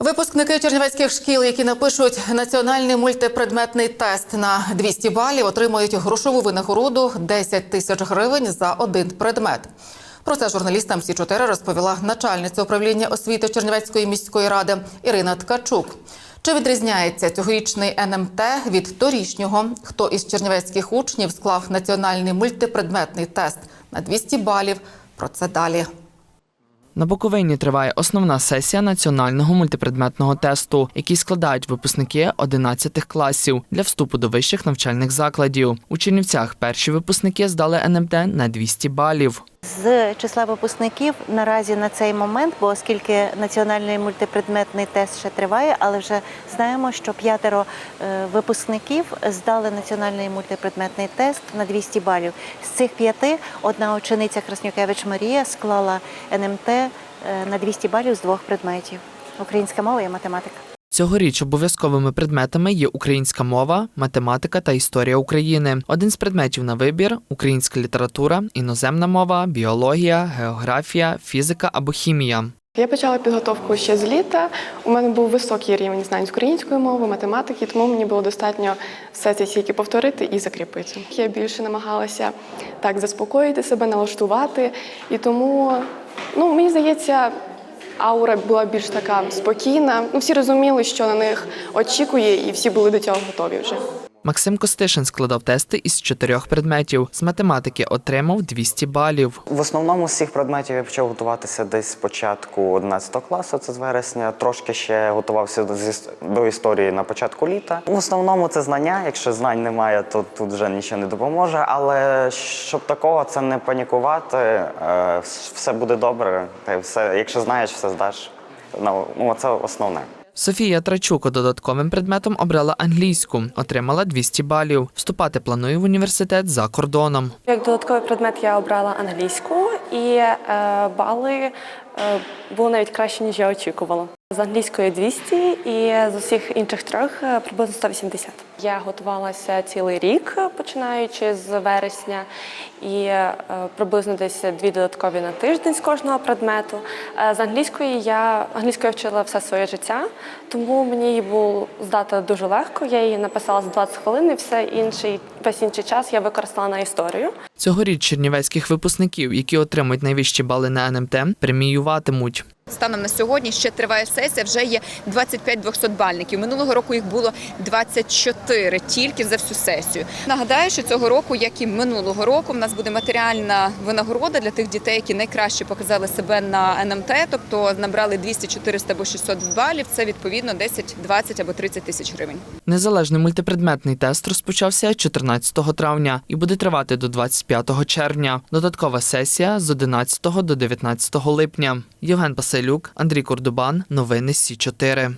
Випускники чернівецьких шкіл, які напишуть національний мультипредметний тест на 200 балів, отримують грошову винагороду 10 тисяч гривень за один предмет. Про це журналістам Сі 4 розповіла начальниця управління освіти Чернівецької міської ради Ірина Ткачук. Чи відрізняється цьогорічний НМТ від торішнього? Хто із чернівецьких учнів склав національний мультипредметний тест на 200 балів? Про це далі. На Буковині триває основна сесія національного мультипредметного тесту, який складають випускники 11 класів для вступу до вищих навчальних закладів. У Чернівцях перші випускники здали НМТ на 200 балів. З числа випускників наразі на цей момент, бо оскільки національний мультипредметний тест ще триває, але вже знаємо, що п'ятеро е, випускників здали національний мультипредметний тест на 200 балів. З цих п'яти одна учениця Краснюкевич Марія склала НМТ е, на 200 балів з двох предметів: українська мова і математика. Цьогоріч обов'язковими предметами є українська мова, математика та історія України. Один з предметів на вибір українська література, іноземна мова, біологія, географія, фізика або хімія. Я почала підготовку ще з літа. У мене був високий рівень знань української мови, математики, тому мені було достатньо все це тільки повторити і закріпити. Я більше намагалася так заспокоїти себе, налаштувати. І тому, ну мені здається, аура була більш така спокійна. Ну, всі розуміли, що на них очікує, і всі були до цього готові вже. Максим Костишин складав тести із чотирьох предметів. З математики отримав 200 балів. В основному з цих предметів я почав готуватися десь з початку 11 класу, це з вересня. Трошки ще готувався до, історії на початку літа. В основному це знання. Якщо знань немає, то тут вже нічого не допоможе. Але щоб такого це не панікувати, е, все буде добре. Й все, якщо знаєш, все здаш. Ну, ну, це основне. Софія Трачуко додатковим предметом обрала англійську, отримала 200 балів. Вступати планує в університет за кордоном. Як додатковий предмет я обрала англійську, і е, бали е, були навіть краще, ніж я очікувала. З англійської 200 і з усіх інших трьох е, приблизно 180. Я готувалася цілий рік, починаючи з вересня, і е, приблизно десь дві додаткові на тиждень з кожного предмету. Е, з англійської я англійською вчила все своє життя, тому мені її було здати дуже легко. Я її написала за 20 хвилин, і все інший весь інший час я використала на історію. Цьогоріч чернівецьких випускників, які отримують найвищі бали на НМТ, преміюватимуть. Станом на сьогодні ще триває сесія. Вже є 25 200-бальників. Минулого року їх було 24 тільки за всю сесію. Нагадаю, що цього року, як і минулого року, в нас буде матеріальна винагорода для тих дітей, які найкраще показали себе на НМТ, тобто набрали 200, 400 або 600 балів. Це відповідно 10, 20 або 30 тисяч гривень. Незалежний мультипредметний тест розпочався 14 травня і буде тривати до 25 червня. Додаткова сесія з 11 до 19 липня. Євген Паселюк, Андрій Кордубан. Новини Сі 4